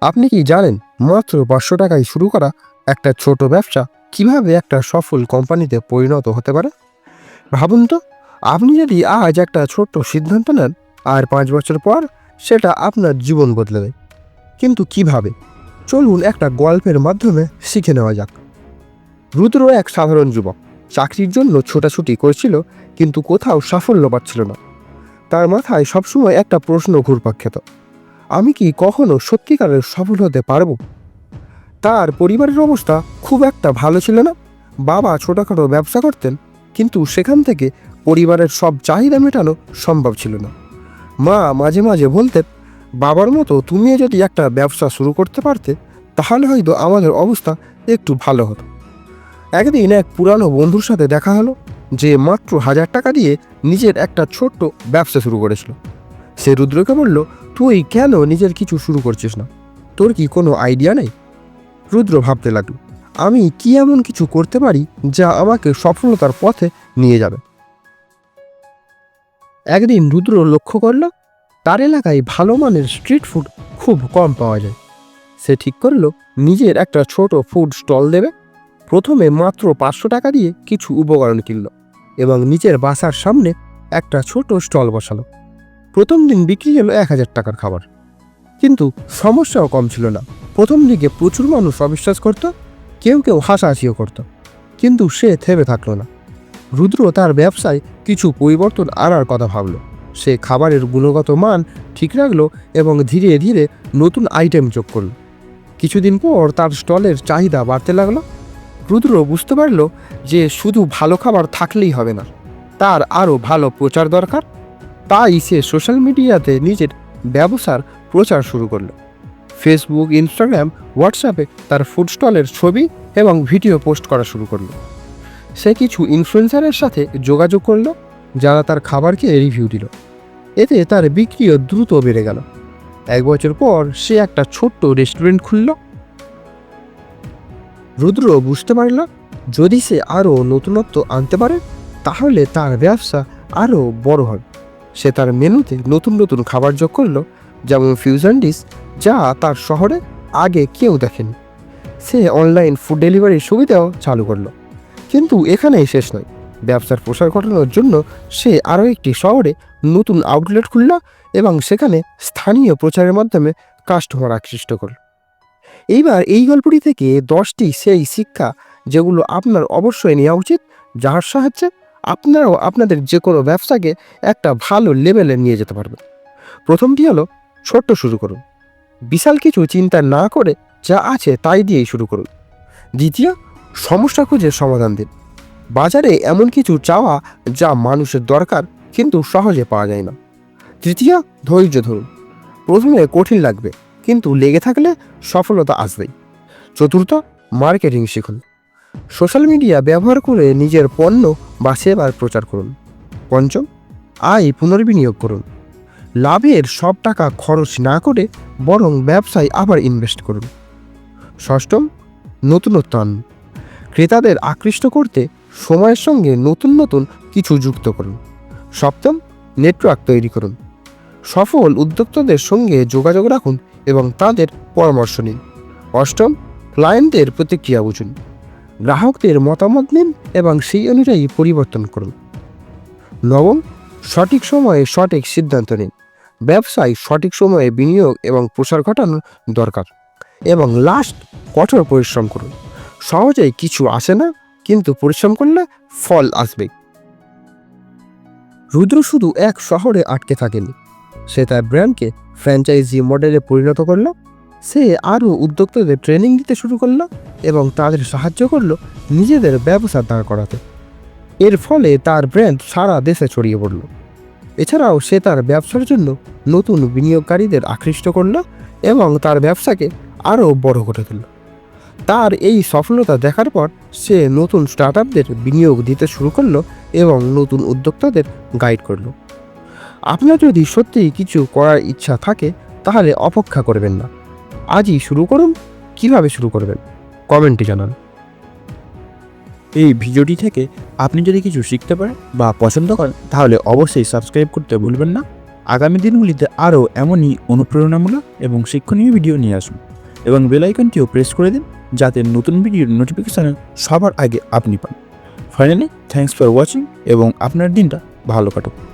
আপনি কি জানেন মাত্র পাঁচশো টাকায় শুরু করা একটা ছোট ব্যবসা কীভাবে একটা সফল কোম্পানিতে পরিণত হতে পারে? ভাবুন তো, আপনি যদি আজ একটা ছোট্ট সিদ্ধান্ত নেন আর পাঁচ বছর পর সেটা আপনার জীবন বদলে দেয়। কিন্তু কীভাবে? চলুন একটা গল্পের মাধ্যমে শিখে নেওয়া যাক। রুদ্র এক সাধারণ যুবক। চাকরির জন্য ছোটাছুটি করছিল, কিন্তু কোথাও সাফল্য পাচ্ছিল না। তার মাথায় সবসময় একটা প্রশ্ন ঘুরপাক খেত। আমি কি কখনো সত্যিকারের সফল হতে পারব? তার পরিবারের অবস্থা খুব একটা ভালো ছিল না। বাবা ছোটোখাটো ব্যবসা করতেন, কিন্তু সেখান থেকে পরিবারের সব চাহিদা মেটানো সম্ভব ছিল না। মা মাঝে মাঝে বলতেন, বাবার মতো তুমিও যদি একটা ব্যবসা শুরু করতে পারতে, তাহলে হয়তো আমাদের অবস্থা একটু ভালো হতো। একদিন এক পুরানো বন্ধুর সাথে দেখা হলো, যে মাত্র হাজার টাকা দিয়ে নিজের একটা ছোট্ট ব্যবসা শুরু করেছিল। সে রুদ্রকে বলল তুই কেন নিজের কিছু শুরু করছিস না? তোর কি কোনো আইডিয়া নেই? রুদ্র ভাবতে লাগল, আমি কি এমন কিছু করতে পারি যা আমাকে সফলতার পথে নিয়ে যাবে? একদিন রুদ্র লক্ষ্য করল, তার এলাকায় ভালো মানের স্ট্রিট ফুড খুব কম পাওয়া যায়। সে ঠিক করল, নিজের একটা ছোট ফুড স্টল দেবে। প্রথমে মাত্র পাঁচশো টাকা দিয়ে কিছু উপকরণ কিনল এবং নিজের বাসার সামনে একটা ছোট স্টল বসালো। প্রথম দিন বিক্রি হলো এক হাজার টাকার খাবার। কিন্তু সমস্যাও কম ছিল না। প্রথম দিকে প্রচুর মানুষ অবিশ্বাস করত, কেউ কেউ হাসাহাসিও করত। কিন্তু সে থেমে থাকল না। রুদ্র তার ব্যবসায় কিছু পরিবর্তন আনার কথা ভাবল। সে খাবারের গুণগত মান ঠিক রাখল এবং ধীরে ধীরে নতুন আইটেম যোগ করল। কিছুদিন পর তার স্টলের চাহিদা বাড়তে লাগল। রুদ্র বুঝতে পারল যে শুধু ভালো খাবার থাকলেই হবে না, তার আরও ভালো প্রচার দরকার। তাই সে সোশ্যাল মিডিয়াতে নিজের ব্যবসার প্রচার শুরু করল। ফেসবুক ইনস্টাগ্রাম হোয়াটসঅ্যাপে তার ফুড স্টলের ছবি এবং ভিডিও পোস্ট করা শুরু করল। সে কিছু ইনফ্লুয়েন্সারের সাথে যোগাযোগ করল, যারা তার খাবারকে রিভিউ দিল। এতে তার বিক্রিও দ্রুত বেড়ে গেল। এক বছর পর সে একটা ছোট্ট রেস্টুরেন্ট খুলল। রুদ্র বুঝতে পারল, যদি সে আরও নতুনত্ব আনতে পারে, তাহলে তার ব্যবসা আরও বড় হবে। সে তার মেনুতে নতুন নতুন খাবার যোগ করল, যেমন ফিউশন ডিশ যা তার শহরে আগে কেউ দেখেনি। সে অনলাইন ফুড ডেলিভারির সুবিধাও চালু করল। কিন্তু এখানেই শেষ নয়। ব্যবসার প্রসার ঘটানোর জন্য সে আরও একটি শহরে নতুন আউটলেট খুলল এবং সেখানে স্থানীয় প্রচারের মাধ্যমে কাস্টমার আকৃষ্ট করল। এইবার এই গল্পটি থেকে দশটি সেই শিক্ষা যেগুলো আপনার অবশ্যই নেওয়া উচিত, যার সাহায্যে আপনারাও আপনাদের যে কোনো ব্যবসাকে একটা ভালো লেভেলে নিয়ে যেতে পারবেন। প্রথমটি হলো, ছোট্ট শুরু করুন। বিশাল কিছু চিন্তা না করে যা আছে তাই দিয়েই শুরু করুন। দ্বিতীয়, সমস্যা খুঁজে সমাধান দিন। বাজারে এমন কিছু চাওয়া যা মানুষের দরকার কিন্তু সহজে পাওয়া যায় না। তৃতীয়, ধৈর্য ধরুন। প্রথমে কঠিন লাগবে, কিন্তু লেগে থাকলে সফলতা আসবেই। চতুর্থ, মার্কেটিং শিখুন। সোশ্যাল মিডিয়া ব্যবহার করে নিজের পণ্য বা সেবার প্রচার করুন। পঞ্চম, আয় পুনর্বিনিয়োগ করুন। লাভের সব টাকা খরচ না করে বরং ব্যবসায় আবার ইনভেস্ট করুন। ষষ্ঠম নতুনত্ব আনুন ক্রেতাদের আকৃষ্ট করতে সময়ের সঙ্গে নতুন নতুন কিছু যুক্ত করুন। সপ্তম, নেটওয়ার্ক তৈরি করুন। সফল উদ্যোক্তাদের সঙ্গে যোগাযোগ রাখুন এবং তাদের পরামর্শ নিন। অষ্টম, ক্লায়েন্টদের প্রতিক্রিয়া বুঝুন। গ্রাহকদের মতামত নিন এবং সেই অনুযায়ী পরিবর্তন করুন। নবম, সঠিক সময়ে সঠিক সিদ্ধান্ত নিন। ব্যবসায় সঠিক সময়ে বিনিয়োগ এবং প্রসার ঘটানো দরকার এবং লাস্ট কঠোর পরিশ্রম করুন। সহজেই কিছু আসে না, কিন্তু পরিশ্রম করলে ফল আসবে। রুদ্র শুধু এক শহরে আটকে থাকেনি। সে তার ব্র্যান্ডকে ফ্র্যাঞ্চাইজি মডেলে পরিণত করল। সে আরও উদ্যোক্তাদের ট্রেনিং দিতে শুরু করল এবং তাদের সাহায্য করল নিজেদের ব্যবসা দাঁড় করাতে। এর ফলে তার ব্র্যান্ড সারা দেশে ছড়িয়ে পড়ল। এছাড়াও সে তার ব্যবসার জন্য নতুন বিনিয়োগকারীদের আকৃষ্ট করল এবং তার ব্যবসাকে আরও বড় করে তুলল। তার এই সফলতা দেখার পর সে নতুন স্টার্ট বিনিয়োগ দিতে শুরু করল এবং নতুন উদ্যোক্তাদের গাইড করল। আপনার যদি সত্যিই কিছু করার ইচ্ছা থাকে, তাহলে অপেক্ষা করবেন না। আজই শুরু করুন। কীভাবে শুরু করবেন? কমেন্টে জানান। এই ভিডিওটি থেকে আপনি যদি কিছু শিখতে পারেন বা পছন্দ করেন, তাহলে অবশ্যই সাবস্ক্রাইব করতে ভুলবেন না। আগামী দিনগুলিতে আরও এমনই অনুপ্রেরণামূলক এবং শিক্ষণীয় ভিডিও নিয়ে আসুন এবং বেল আইকনটিও প্রেস করে দিন যাতে নতুন ভিডিওর নোটিফিকেশান সবার আগে আপনি পান। ফাইনালি থ্যাঙ্কস ফর ওয়াচিং এবং আপনার দিনটা ভালো কাটুক।